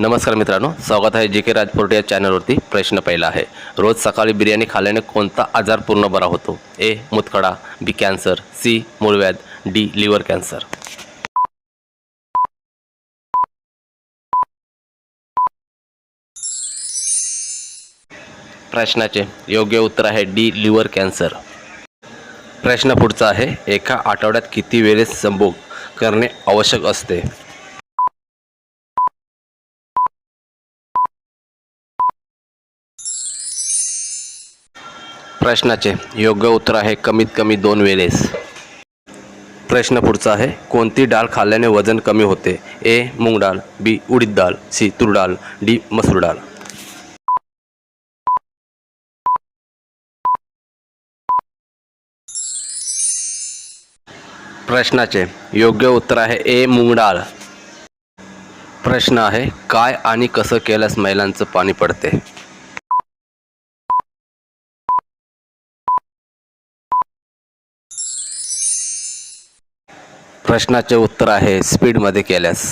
नमस्कार मित्रांनो स्वागत आहे जे के राजपोर्ट या चॅनलवरती. प्रश्न पहिला आहे रोज सकाळी बिर्याणी खाल्ल्याने कोणता आजार पूर्ण बरा होतो? ए मुतखडा बी कॅन्सर सी मूळव्याध डी लिव्हर कॅन्सर. प्रश्नाचे योग्य उत्तर आहे डी लिव्हर कॅन्सर. प्रश्न पुढचा आहे एका आठवड्यात किती वेळेस संभोग करणे आवश्यक असते? प्रश्नाचे योग्य उत्तर आहे कमीत कमी दोन वेळेस. प्रश्न पुढचा आहे कोणती डाळ खाल्ल्याने वजन कमी होते? ए मूग डाळ बी उडीद डाळ सी तूर डाळ डी मसूर डाळ. प्रश्नाचे योग्य उत्तर आहे ए मूग डाळ. प्रश्न आहे काय आणि कसं केल्यास महिलांचं पाणी पडते? प्रश्नाचे उत्तर आहे स्पीडमध्ये केल्यास.